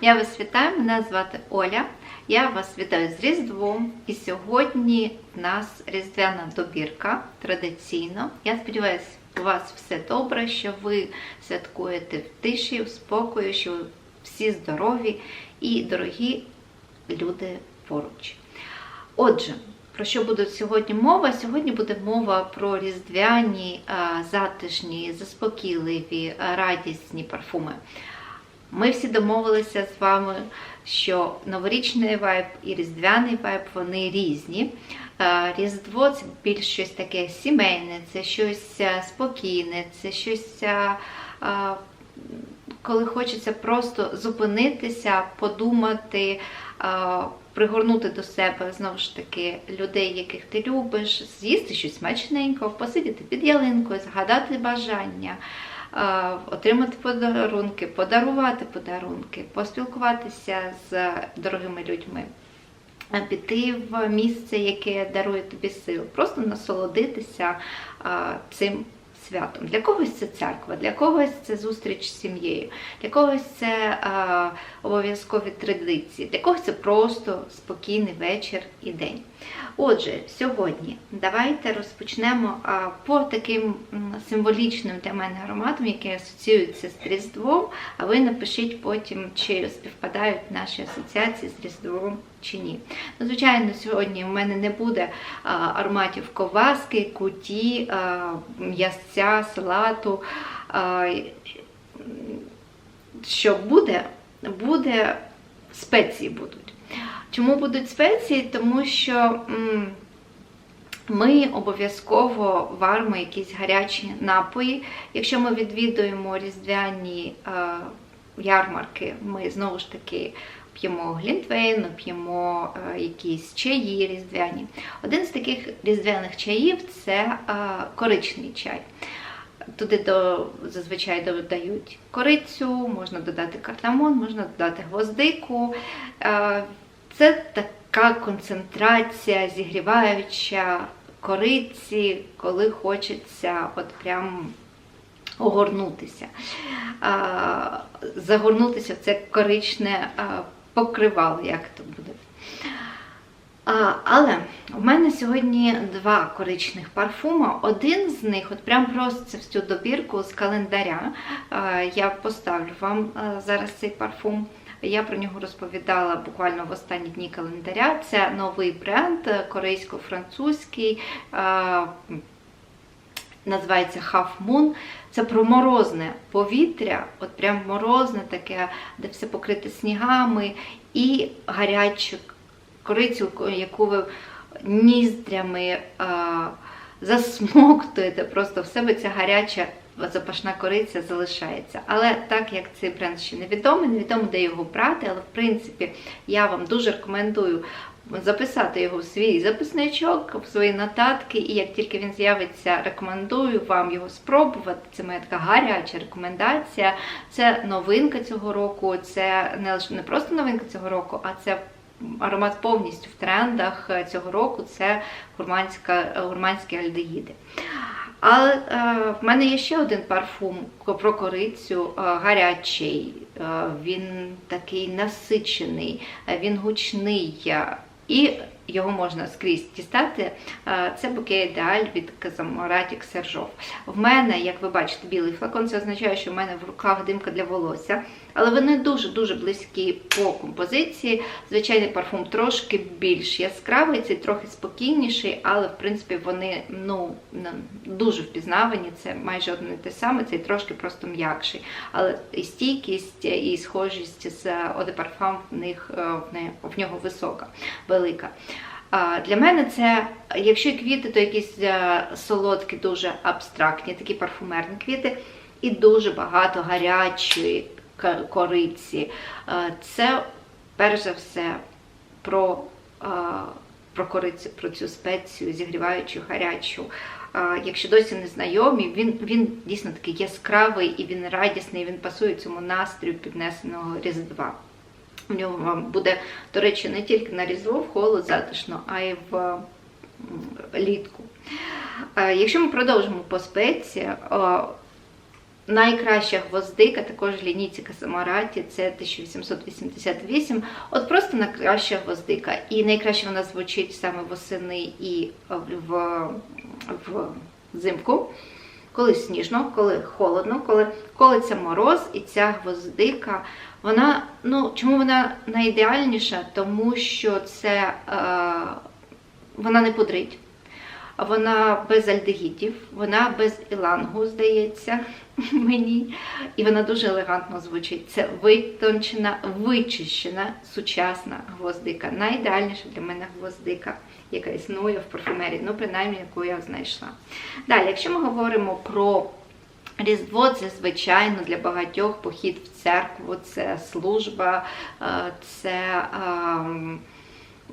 Я вас вітаю, мене звати Оля. Я вас вітаю з Різдвом. І сьогодні в нас різдвяна добірка традиційно. Я сподіваюся, у вас все добре, що ви святкуєте в тиші, в спокої, що всі здорові і дорогі люди поруч. Отже, про що буде сьогодні мова? Сьогодні буде мова про різдвяні, затишні, заспокійливі, радісні парфуми. Ми всі домовилися з вами, що новорічний вайб і різдвяний вайб вони різні. Е, Різдво це більш щось таке сімейне, це щось е, спокійне, це щось, е, коли хочеться просто зупинитися, подумати, пригорнути до себе знову ж таки людей, яких ти любиш, з'їсти щось смачненько, посидіти під ялинкою, згадати бажання. Отримати подарунки, подарувати подарунки, поспілкуватися з дорогими людьми, піти в місце, яке дарує тобі сил, просто насолодитися цим святом. Для когось це церква, для когось це зустріч з сім'єю, для когось це е, обов'язкові традиції, для когось це просто спокійний вечір і день. Отже, сьогодні давайте розпочнемо а, по таким символічним для мене ароматам, які асоціюються з Різдвом, а ви напишіть потім, чи співпадають наші асоціації з Різдвом чи ні. Ну, звичайно, сьогодні в мене не буде а, ароматів коваски, куті, м'ясця, салату. Що буде? Буде спеції будуть. Чому будуть спеції? Тому що ми обов'язково варимо якісь гарячі напої. Якщо ми відвідуємо різдвяні ярмарки, ми знову ж таки п'ємо глінтвейн, п'ємо е, якісь чаї різдвяні. Один з таких різдвяних чаїв це е, коричний чай. Туди до, зазвичай додають корицю, можна додати кардамон, можна додати гвоздику. Е, Це така концентрація зігріваюча кориці, коли хочеться от прям огорнутися, загорнутися в це коричне покривало, як то буде. Але в мене сьогодні два коричних парфума. Один з них, от прям просто в цю добірку з календаря. Я поставлю вам зараз цей парфум. Я про нього розповідала буквально в останні дні календаря. Це новий бренд корейсько-французький. Називається Half Moon. Це про морозне повітря, от прям морозне таке, де все покрите снігами, і гарячу корицю, яку ви ніздрями а, засмоктуєте. Просто в себе ця гаряча запашна кориця залишається. Але так як цей бренд ще невідомий, невідомо де його брати, але в принципі я вам дуже рекомендую записати його в свій записничок, в свої нотатки, і як тільки він з'явиться, рекомендую вам його спробувати. Це моя така гаряча рекомендація. Це новинка цього року, це не лише не просто новинка цього року, а це аромат повністю в трендах цього року. Це гурманська, гурманські альдегіди. Але е, в мене є ще один парфум про корицю, е, гарячий, е, він такий насичений, е, він гучний. І його можна скрізь дістати. Е, Це буке ідеаль від Казаморатік Сержов. В мене, як ви бачите, білий флакон, це означає, що в мене в руках димка для волосся. Але вони дуже-дуже близькі по композиції. Звичайний парфум трошки більш яскравий, цей трохи спокійніший, але в принципі вони ну, дуже впізнавані. Це майже одне те саме, цей трошки просто м'якший. Але і стійкість, і схожість з de Parfum в них е, в нього висока, велика. Для мене це, якщо квіти, то якісь е, солодкі, дуже абстрактні, такі парфумерні квіти, і дуже багато гарячої кориці. Е, Це перш за все про, е, про корицю, про цю спецію, зігріваючу, гарячу. Е, Якщо досі не знайомі, він, він дійсно такий яскравий і він радісний, він пасує цьому настрою піднесеного Різдва. В ньому вам буде, до речі, не тільки на різдво, в холод затишно, а й в літку. Якщо ми продовжимо по спеції, е, найкраща гвоздика, також лінійці Касамараті, це 1888. От просто найкраща гвоздика. І найкраще вона звучить саме восени і в, в взимку. Коли сніжно, коли холодно, коли колиться мороз, і ця гвоздика, вона, ну, чому вона найідеальніша? Тому що це е, вона не пудрить. Вона без альдегідів, вона без ілангу, здається, мені. І вона дуже елегантно звучить. Це витончена, вичищена, сучасна гвоздика. Найідеальніша для мене гвоздика, яка існує в парфумерії, ну, принаймні, яку я знайшла. Далі, якщо ми говоримо про Різдво це, звичайно, для багатьох похід в церкву, це служба, е, це. Ем,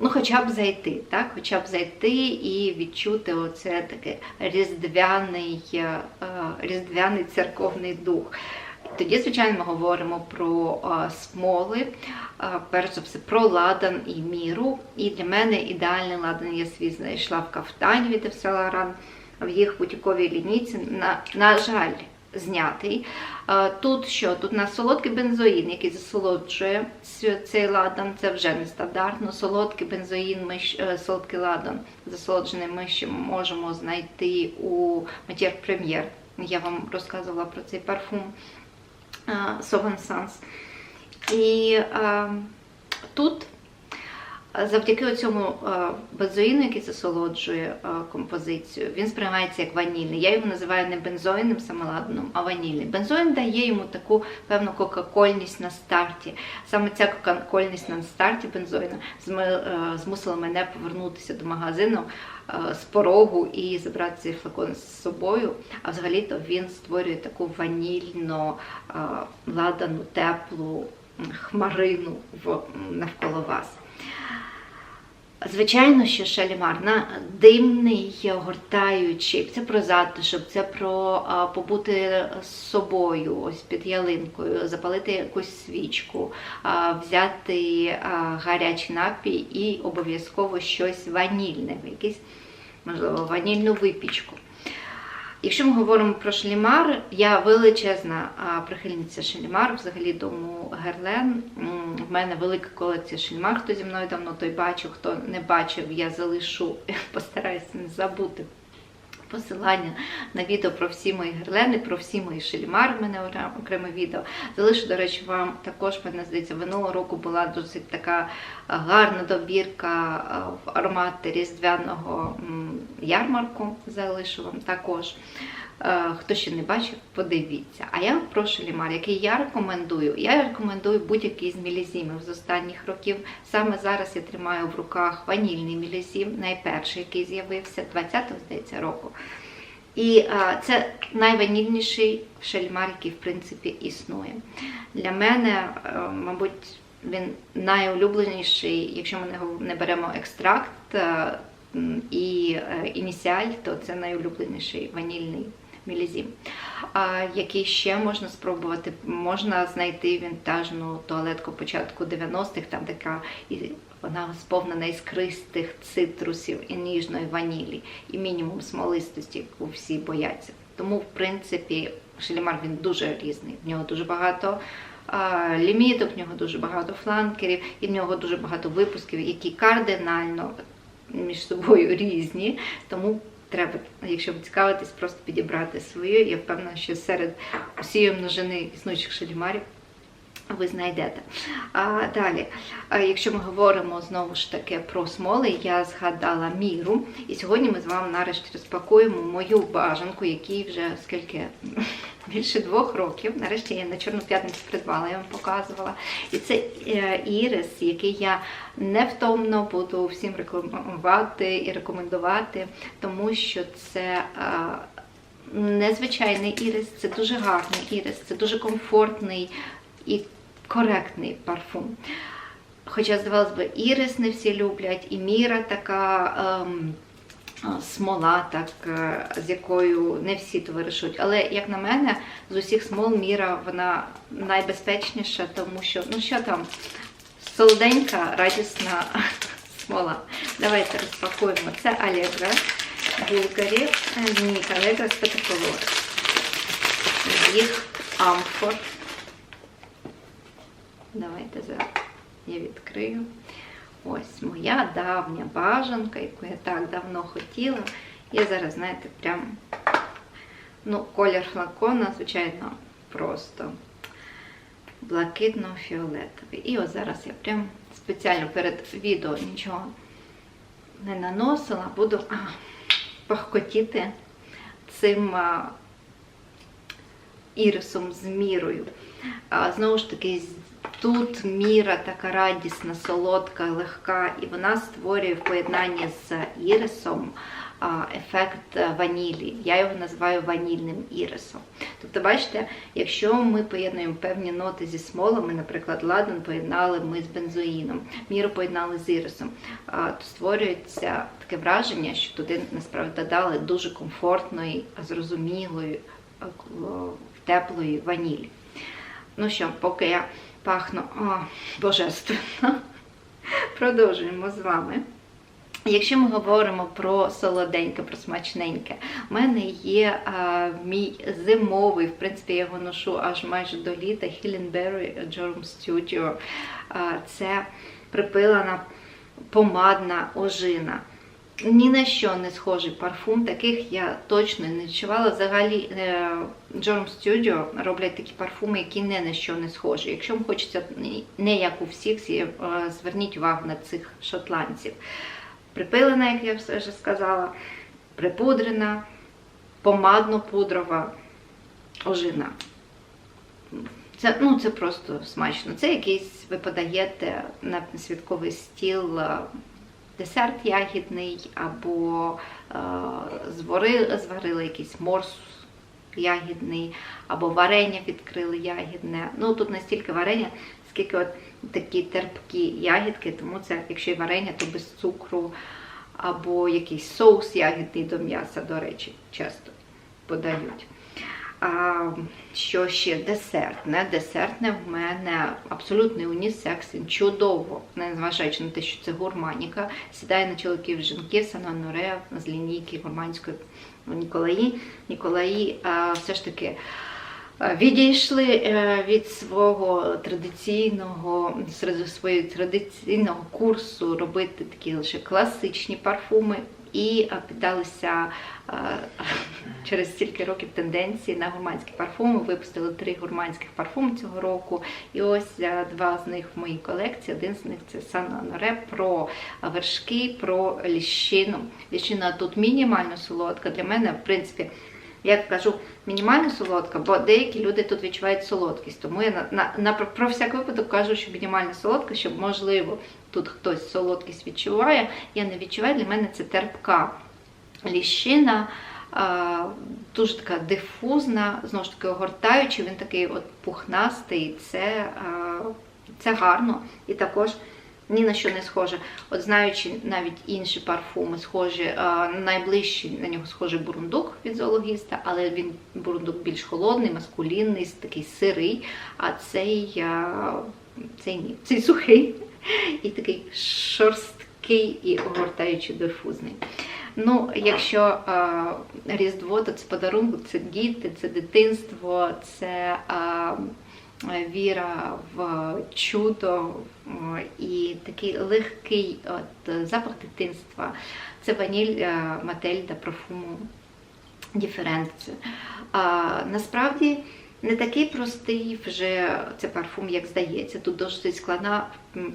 ну, хоча б зайти, так? Хоча б зайти і відчути оце таке різдвяний, е, різдвяний церковний дух. Тоді, звичайно, ми говоримо про а, смоли, перш за все, про ладан і міру. І для мене ідеальний ладан я свій знайшла в кафтані від Евселаран, в їх бутіковій лінійці. На, на жаль, знятий. Тут що? Тут у нас солодкий бензоїн, який засолоджує цей ладан. Це вже не стандартно. Солодкий бензоїн, е, солодкий ладан засолоджений ми ще можемо знайти у Matière Premier. Я вам розказувала про цей парфум Sauvin Sans. І а, тут Завдяки цьому бензоїну, який засолоджує композицію, він сприймається як ванільний. Я його називаю не бензоїнним самоладаном, а ванільний. Бензоїн дає йому таку певну кока-кольність на старті. Саме ця кока-кольність на старті бензоїна змусила мене повернутися до магазину з порогу і забрати цей флакон з собою. А взагалі-то він створює таку ванільно ладану, теплу хмарину навколо вас. Звичайно, що шалімар на димний, гортаючий, це про затишок, це про побути з собою, ось під ялинкою, запалити якусь свічку, взяти гарячий напій і обов'язково щось ванільне, якийсь, можливо, ванільну випічку. Якщо ми говоримо про шлімар, я величезна прихильниця шлімар, взагалі дому Герлен. В мене велика колекція шлімар, хто зі мною давно той бачив, хто не бачив, я залишу, постараюся не забути посилання на відео про всі мої герлени, про всі мої шельмари, в мене окреме відео. Залишу, до речі, вам також, мене здається, минулого року була досить така гарна добірка в аромати різдвяного ярмарку. Залишу вам також. Е, хто ще не бачив, подивіться. А я про шалімар, який я рекомендую. Я рекомендую будь-який з мілізімів з останніх років. Саме зараз я тримаю в руках ванільний мілізім, найперший, який з'явився 20-го, здається, року. І а, е, це найванільніший шальмар, який, в принципі, існує. Для мене, а, е, мабуть, він найулюбленіший, якщо ми не беремо екстракт а, і а, ініціаль, то це найулюбленіший ванільний мілізім. Який ще можна спробувати? Можна знайти вінтажну туалетку початку 90-х, там така і вона сповнена іскристих цитрусів і ніжної ванілі, і мінімум смолистості, яку всі бояться. Тому, в принципі, Шелімар він дуже різний. В нього дуже багато ліміток, в нього дуже багато фланкерів, і в нього дуже багато випусків, які кардинально між собою різні. Тому треба, якщо ви цікавитесь, просто підібрати свою. Я впевнена, що серед усієї множини існуючих шалімарів ви знайдете. А, Далі, якщо ми говоримо знову ж таки про смоли, я згадала міру. І сьогодні ми з вами нарешті розпакуємо мою бажанку, якій вже скільки більше двох років. Нарешті я на Чорну п'ятницю придбала, я вам показувала. І це е, ірис, який я невтомно буду всім рекламувати і рекомендувати, тому що це. Незвичайний ірис, це дуже гарний ірис, це дуже комфортний і коректний парфум. Хоча, здавалось би, ірис не всі люблять, і міра така ем, смола, так, е, з якою не всі товаришують. Але, як на мене, з усіх смол міра вона найбезпечніша, тому що, ну що там, солоденька, радісна смола. Давайте розпакуємо. Це Allegro Bulgari, лінійка Allegro з їх амфор. Давайте зараз я відкрию. Ось моя давня бажанка, яку я так давно хотіла. Я зараз, знаєте, прям, ну, колір флакона, звичайно, просто блакитно-фіолетовий. І ось зараз я прям спеціально перед відео нічого не наносила, буду а, пахкотіти цим а, ірисом з мірою. А, знову ж таки, тут міра така радісна, солодка, легка, і вона створює в поєднанні з ірисом ефект ванілі. Я його називаю ванільним ірисом. Тобто, бачите, якщо ми поєднуємо певні ноти зі смолами, наприклад, ладан поєднали ми з бензоїном, міру поєднали з ірисом, то створюється таке враження, що туди насправді додали дуже комфортної, зрозумілої, теплої ванілі. Ну що, поки я пахну о, божественно, продовжуємо з вами. Якщо ми говоримо про солоденьке, про смачненьке, у мене є а, мій зимовий, в принципі, я його ношу аж майже до літа, Hillenberry Jorum Studio. А, це припилена помадна ожина. Ні на що не схожий парфум, таких я точно не відчувала. Взагалі, е, Studio роблять такі парфуми, які ні на що не схожі. Якщо вам хочеться не як у всіх, е, зверніть увагу на цих шотландців. Припилена, як я вже сказала, припудрена, помадно-пудрова ожина. Це, ну, це просто смачно. Це якийсь, ви подаєте на святковий стіл е, десерт ягідний, або е, зварили, якийсь морс ягідний, або варення відкрили ягідне. Ну, тут не стільки варення, скільки от такі терпкі ягідки, тому це, якщо і варення, то без цукру, або якийсь соус ягідний до м'яса, до речі, часто подають. А, що ще десертне? Десертне в мене абсолютний унісекс, він чудово, незважаючи на те, що це гурманіка, сідає на чоловіків жінків Сананоре з лінійки гурманської Ніколаї. Ніколаї а, все ж таки відійшли е, від свого традиційного свого традиційного курсу робити такі лише класичні парфуми і е, піддалися е, через стільки років тенденції на гурманські парфуми. Випустили три гурманських парфуми цього року. І ось е, два з них в моїй колекції. Один з них це Сан Аноре про вершки, про ліщину. Ліщина тут мінімально солодка. Для мене, в принципі, я кажу мінімально солодка, бо деякі люди тут відчувають солодкість. Тому я на, на, на про всяк випадок кажу, що мінімально солодка, щоб можливо тут хтось солодкість відчуває. Я не відчуваю, для мене це терпка ліщина. Дуже така дифузна, знову ж таки огортаючи, він такий от пухнастий, це, це гарно і також ні на що не схоже. От знаючи навіть інші парфуми, схожі, а, найближчий на нього схожий бурундук від зоологіста, але він бурундук більш холодний, маскулінний, такий сирий, а цей, цей ні, цей сухий і такий шорсткий і огортаючи дифузний. Ну, якщо а, Різдво, то це подарунок, це діти, це дитинство, це а, віра в чудо і такий легкий от, запах дитинства. Це ваніль матель Мательда парфуму діференці. Насправді не такий простий вже це парфум, як здається. Тут досить складна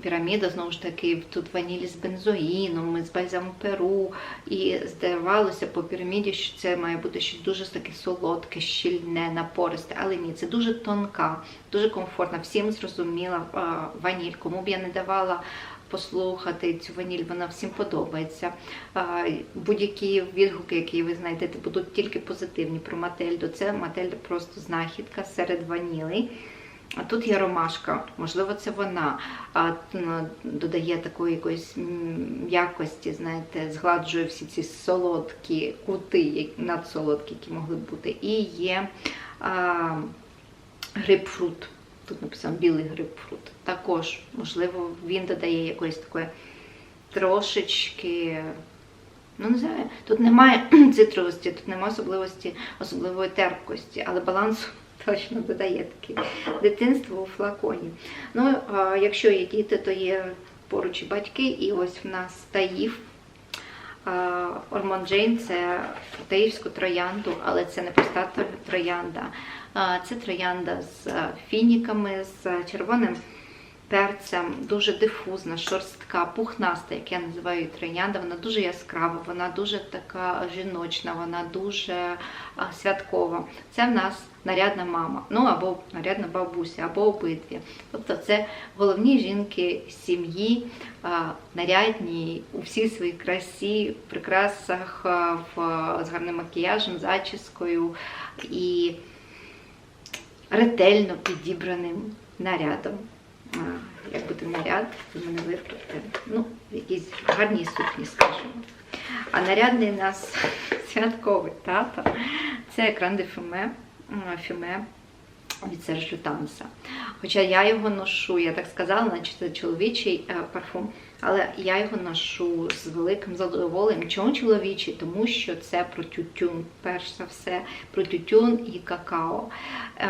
піраміда, знову ж таки, тут ванілі з бензоїном, з бальзамом перу. І здавалося по піраміді, що це має бути щось дуже таке солодке, щільне, напористе. Але ні, це дуже тонка, дуже комфортна. Всім зрозуміла ваніль. Кому б я не давала послухати цю ваніль, вона всім подобається. Будь-які відгуки, які ви знайдете, будуть тільки позитивні про Мательду. Це Мательда просто знахідка серед ванілей. А тут є ромашка, можливо, це вона додає такої якоїсь м'якості, знаєте, згладжує всі ці солодкі кути, надсолодкі, які могли б бути. І є а, грейпфрут. Тут написано білий грейпфрут. Також, можливо, він додає якоїсь такої трошечки Ну, не знаю, тут немає цитровості, тут немає особливості, особливої терпкості, але балансу точно додає таке дитинство у флаконі. Ну, а, якщо є діти, то є поруч і батьки, і ось в нас Таїв. Ормон Джейн це таївську троянду, але це не проста троянда. Це троянда з фініками, з червоним перцем, дуже дифузна, шорстка, пухнаста, як я називаю троянда. Вона дуже яскрава, вона дуже така жіночна, вона дуже святкова. Це в нас нарядна мама, ну або нарядна бабуся, або обидві. Тобто це головні жінки сім'ї, нарядні у всій своїй красі, прикрасах, в, з гарним макіяжем, зачіскою і ретельно підібраним нарядом. Як буде наряд, ви мене виправте. Ну, в якійсь гарній сукні, скажімо. А нарядний у нас святковий тато. Це екран де фюме, фюме від Сержу Танса. Хоча я його ношу, я так сказала, наче це чоловічий е, парфум, але я його ношу з великим задоволенням. Чому чоловічий? Тому що це про тютюн, перш за все, про тютюн і какао. Е,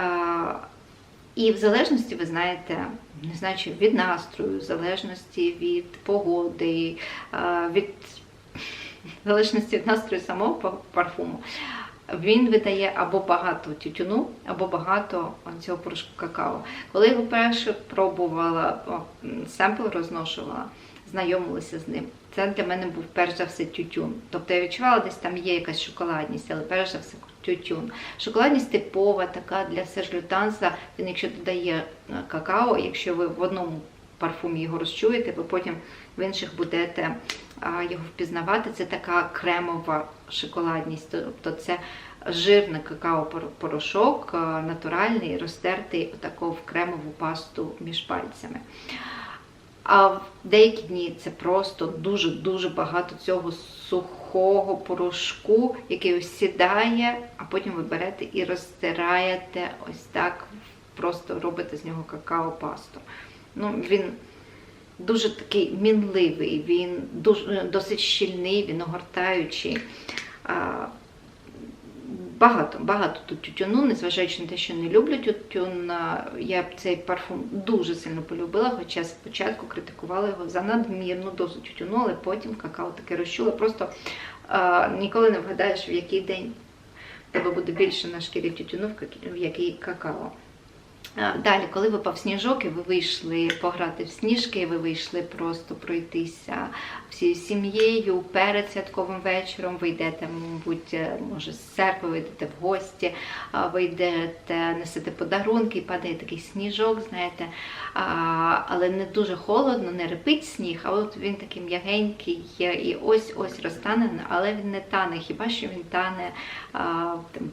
і в залежності, ви знаєте, не знаю, чи від настрою, в залежності від погоди, е, від в залежності від настрою самого парфуму, він видає або багато тютюну, або багато цього порошку какао. Коли я його перше пробувала, семпл розношувала, знайомилася з ним. Це для мене був перш за все тютюн. Тобто я відчувала, десь там є якась шоколадність, але перш за все тютюн. Шоколадність типова така для сержлютанса. Він, якщо додає е, какао, якщо ви в одному парфумі його розчуєте, ви потім в інших будете його впізнавати. Це така кремова шоколадність, тобто це жирний какао-порошок, натуральний, розтертий отако в кремову пасту між пальцями. А в деякі дні це просто дуже-дуже багато цього сухого порошку, який ось сідає, а потім ви берете і розтираєте ось так, просто робите з нього какао-пасту. Ну, він дуже такий мінливий, він досить щільний, він огортаючий. Багато, багато тут тютюну, незважаючи на те, що не люблю тютюн, я б цей парфум дуже сильно полюбила, хоча спочатку критикувала його за надмірну дозу тютюну, але потім какао таке розчула. Просто а, ніколи не вгадаєш, в який день тебе буде більше на шкірі тютюну, в який какао. Далі, коли випав сніжок, і ви вийшли пограти в сніжки, ви вийшли просто пройтися всією сім'єю перед святковим вечором. Ви йдете, мабуть, е, може, з церкви, ви йдете в гості, ви йдете, несете подарунки, падає такий сніжок, знаєте, але не дуже холодно, не репить сніг, а от він такий м'ягенький і ось-ось розтане, але він не тане. Хіба що він тане,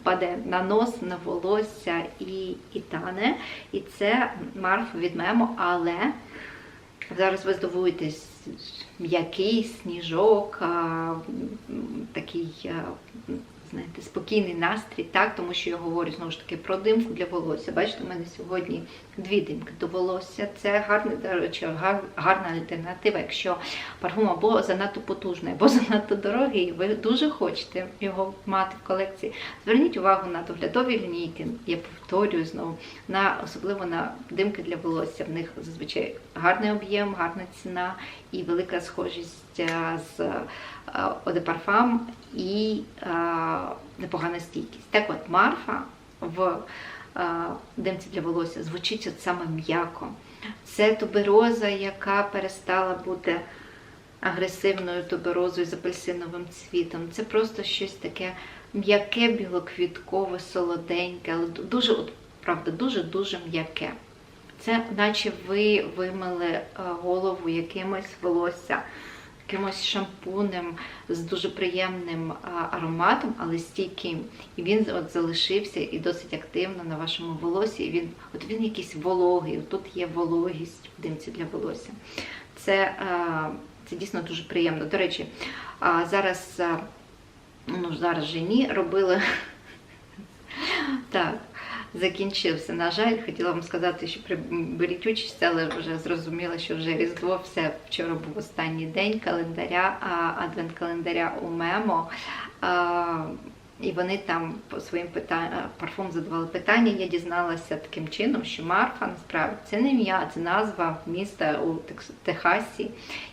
падає на нос, на волосся і, і тане. І це марф від мемо, але зараз ви здивуєтесь, м'який сніжок, такий, знаєте, спокійний настрій, так, тому що я говорю знову ж таки про димку для волосся. Бачите, у мене сьогодні дві димки до волосся. Це гарна, до речі, гарна альтернатива, якщо парфум або занадто потужний, або занадто дорогий, ви дуже хочете його мати в колекції. Зверніть увагу на доглядові лінійки. Я повторюю знову, на особливо на димки для волосся. В них зазвичай гарний об'єм, гарна ціна і велика схожість е, з Parfum і е, непогана стійкість. Так от Марфа в е, димці для волосся звучить от саме м'яко. Це тубероза, яка перестала бути агресивною туберозою з апельсиновим цвітом. Це просто щось таке м'яке, білоквіткове, солоденьке, але дуже, от, правда, дуже-дуже м'яке. Це наче ви вимили е, голову якимось волосся, якимось шампунем з дуже приємним ароматом, але стійким. І він от залишився і досить активно на вашому волосі. І він, от він якийсь вологий, тут є вологість в димці для волосся. Це, це дійсно дуже приємно. До речі, зараз, ну зараз же робили так. Закінчився. На жаль, хотіла вам сказати, що беріть участь, але вже зрозуміла, що вже Різдво все вчора був останній день календаря, адвент-календаря у Мемо. І вони там по своїм питанням парфум задавали питання. Я дізналася таким чином, що Марфа насправді це не ім'я, це назва міста у Техасі,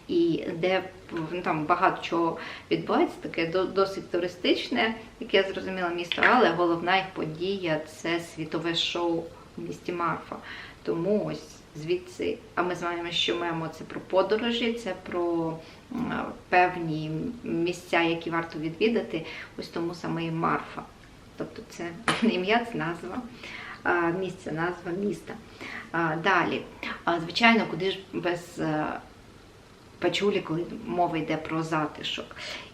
і де ну, там багато чого відбувається, таке до- досить туристичне, яке я зрозуміла місто, але головна їх подія це світове шоу місті Марфа. Тому ось звідси, а ми знаємо, що мемо це про подорожі, це про певні місця, які варто відвідати. Ось тому саме і Марфа. Тобто це ім'я, це назва а, місця, назва міста. Далі, звичайно, куди ж без е, пачулі, коли мова йде про затишок.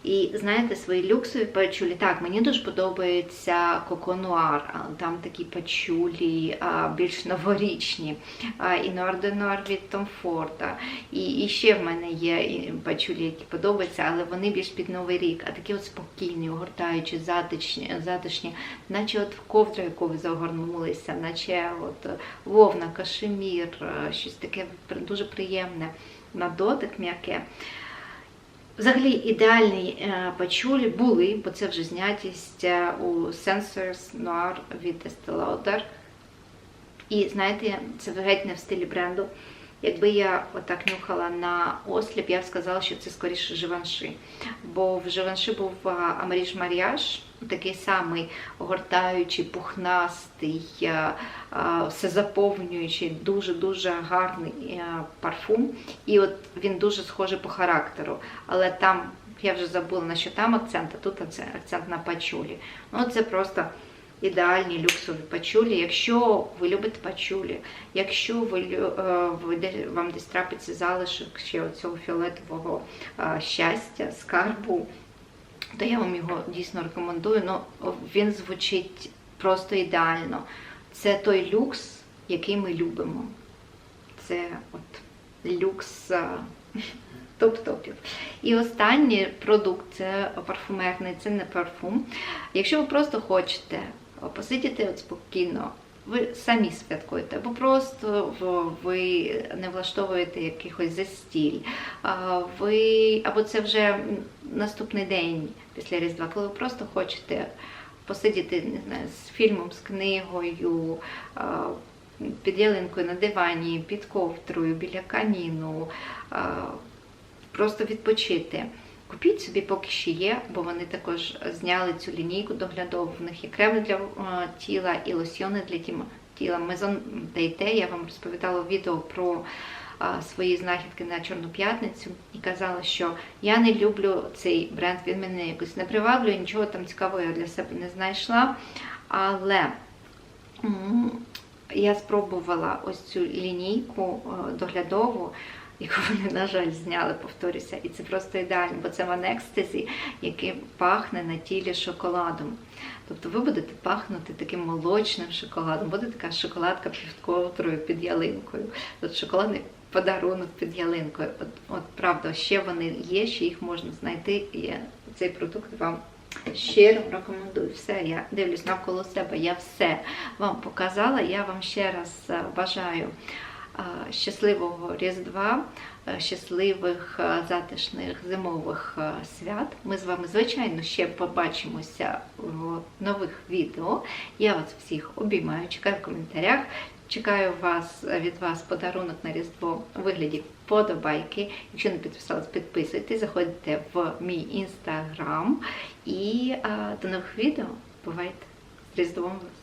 І знаєте, свої люксові пачулі. Так, мені дуже подобається коконуар, а там такі пачулі а, більш новорічні. А, І нуар від Том Форда. І, і ще в мене є пачулі, які подобаються, але вони більш під Новий рік, а такі от спокійні, огортаючі, затишні, затишні, наче от ковдра, яку ви загорнулися, наче от вовна, кашемір, щось таке дуже приємне на дотик м'яке. Взагалі ідеальні е, пачулі були, бо це вже знятість е, у Sensors Noir від Estee Lauder. І знаєте, це геть не в стилі бренду. Якби я отак нюхала на осліп, я б сказала, що це скоріше живанши. Бо в живанши був Амаріж Маріаж, такий самий огортаючий, пухнастий, а, а, всезаповнюючий, дуже-дуже гарний а, парфум. І от він дуже схожий по характеру. Але там, я вже забула, на що там акцент, а тут акцент на пачулі. Ну, це просто ідеальні люксові пачулі. Якщо ви любите пачулі, якщо ви, е, вам десь трапиться залишок ще цього фіолетового е, щастя, скарбу, то я вам його дійсно рекомендую. Ну, він звучить просто ідеально. Це той люкс, який ми любимо. Це от люкс е, топ-топів. І останній продукт це парфумерний, це не парфум. Якщо ви просто хочете посидіти от спокійно, ви самі святкуєте, або просто ви не влаштовуєте якихось застіль, ви, або це вже наступний день після Різдва, коли ви просто хочете посидіти не знаю, з фільмом, з книгою, під ялинкою на дивані, під ковдрою, біля каміну, просто відпочити. Купіть собі, поки ще є, бо вони також зняли цю лінійку доглядову. В них є креми для е, тіла і лосьйони для тіла. Maison Дейте, я вам розповідала в відео про а, свої знахідки на Чорну п'ятницю і казала, що я не люблю цей бренд, він мене якось не приваблює, нічого там цікавого я для себе не знайшла. Але я спробувала ось цю лінійку е, доглядову, яку вони, на жаль, зняли, повторюся, і це просто ідеально, бо це One Ecstasy, який пахне на тілі шоколадом. Тобто ви будете пахнути таким молочним шоколадом, буде така шоколадка під ковдрою, під ялинкою. От шоколадний подарунок під ялинкою. От, от правда, ще вони є, ще їх можна знайти. І цей продукт вам щиро рекомендую. Все, я дивлюсь навколо себе, я все вам показала. Я вам ще раз е, бажаю щасливого Різдва, щасливих затишних зимових свят. Ми з вами, звичайно, ще побачимося в нових відео. Я вас всіх обіймаю, чекаю в коментарях. Чекаю вас від вас подарунок на Різдво у вигляді подобайки. Якщо не підписались, підписуйтесь, заходьте в мій інстаграм. І а, до нових відео. Бувайте з Різдвом вас!